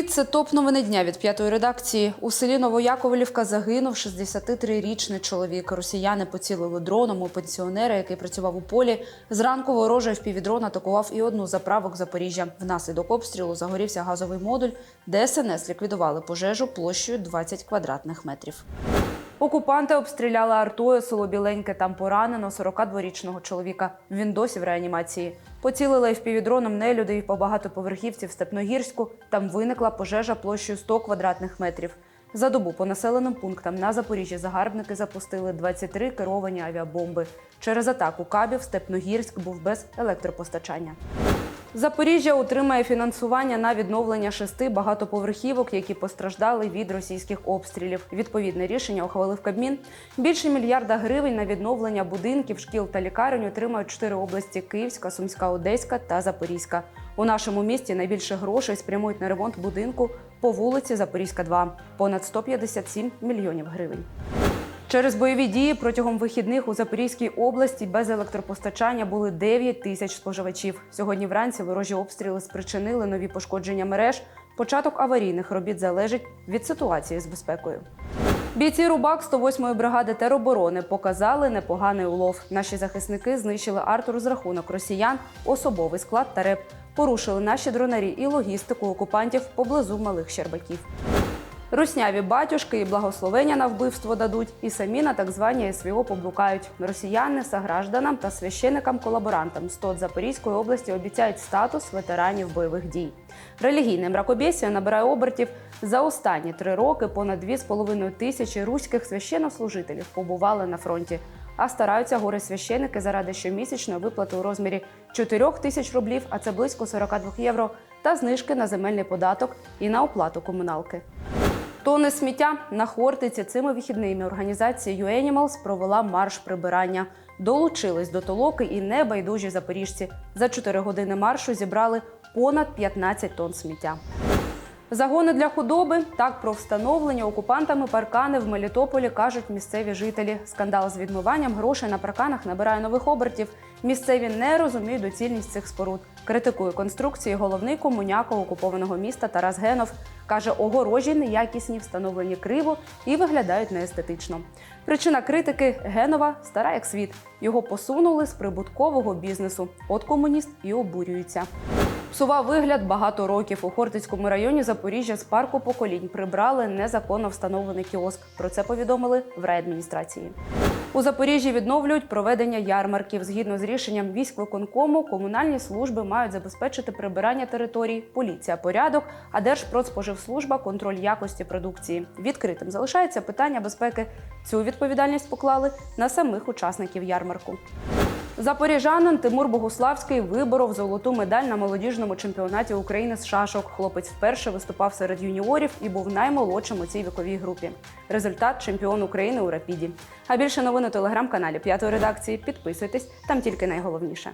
Привіт, це топ новини дня від п'ятої редакції. У селі Новояковлівка загинув 63-річний чоловік. Росіяни поцілили дроном у пенсіонера, який працював у полі. Зранку ворожий впівдрон атакував і одну заправок Запоріжжя. Внаслідок обстрілу загорівся газовий модуль. ДСНС ліквідували пожежу площею 20 квадратних метрів. Окупанти обстріляли артою село Біленьке. Там поранено 42-річного чоловіка. Він досі в реанімації. Поцілили впівдроном нелюдей по багатоповерхівці в Степногірську. Там виникла пожежа площею 100 квадратних метрів. За добу по населеним пунктам на Запоріжжі загарбники запустили 23 керовані авіабомби. Через атаку кабів Степногірськ був без електропостачання. Запоріжжя отримає фінансування на відновлення шести багатоповерхівок, які постраждали від російських обстрілів. Відповідне рішення ухвалив Кабмін. Більше мільярда гривень на відновлення будинків, шкіл та лікарень отримають чотири області: Київська, Сумська, Одеська та Запорізька. У нашому місті найбільше грошей спрямують на ремонт будинку по вулиці Запорізька, 2 – понад 157 мільйонів гривень. Через бойові дії протягом вихідних у Запорізькій області без електропостачання були 9 тисяч споживачів. Сьогодні вранці ворожі обстріли спричинили нові пошкодження мереж. Початок аварійних робіт залежить від ситуації з безпекою. Бійці Рубак 108-ї бригади тероборони показали непоганий улов. Наші захисники знищили арт-розрахунок росіян, особовий склад та реп. Порушили наші дронарі і логістику окупантів поблизу малих Щербаків. Русняві батюшки і благословення на вбивство дадуть, і самі на так звані СВО поблукають. Росіяни сагражданам та священикам-колаборантам з ТОТ Запорізької області обіцяють статус ветеранів бойових дій. Релігійне мракобєсія набирає обертів за останні три роки. Понад 2,5 тисячі руських священнослужителів побували на фронті. А стараються гори священики заради щомісячної виплати у розмірі 4 тисяч рублів, а це близько 42 євро, та знижки на земельний податок і на оплату комуналки. Тони сміття на Хортиці цими вихідними організація UAnimals провела марш прибирання. Долучились до толоки і небайдужі запоріжці. За 4 години маршу зібрали понад 15 тонн сміття. Загони для худоби так про встановлення окупантами паркани в Мелітополі кажуть місцеві жителі. Скандал з відмиванням грошей на парканах набирає нових обертів. Місцеві не розуміють доцільність цих споруд. Критикує конструкції головний комуняка окупованого міста Тарас Генов. Каже, огорожі неякісні, встановлені криво і виглядають неестетично. Причина критики Генова стара як світ. Його посунули з прибуткового бізнесу. От комуніст і обурюється. Псував вигляд багато років. У Хортицькому районі Запоріжжя з парку поколінь прибрали незаконно встановлений кіоск. Про це повідомили в райадміністрації. У Запоріжжі відновлюють проведення ярмарків. Згідно з рішенням військвиконкому, комунальні служби мають забезпечити прибирання територій, поліція порядок, а Держпродспоживслужба контроль якості продукції. Відкритим залишається питання безпеки. Цю відповідальність поклали на самих учасників ярмарку. Запоріжанин Тимур Богуславський виборов золоту медаль на молодіжному чемпіонаті України з шашок. Хлопець вперше виступав серед юніорів і був наймолодшим у цій віковій групі. Результат чемпіон України у рапіді. А більше новин у телеграм-каналі п'ятої редакції. Підписуйтесь там тільки найголовніше.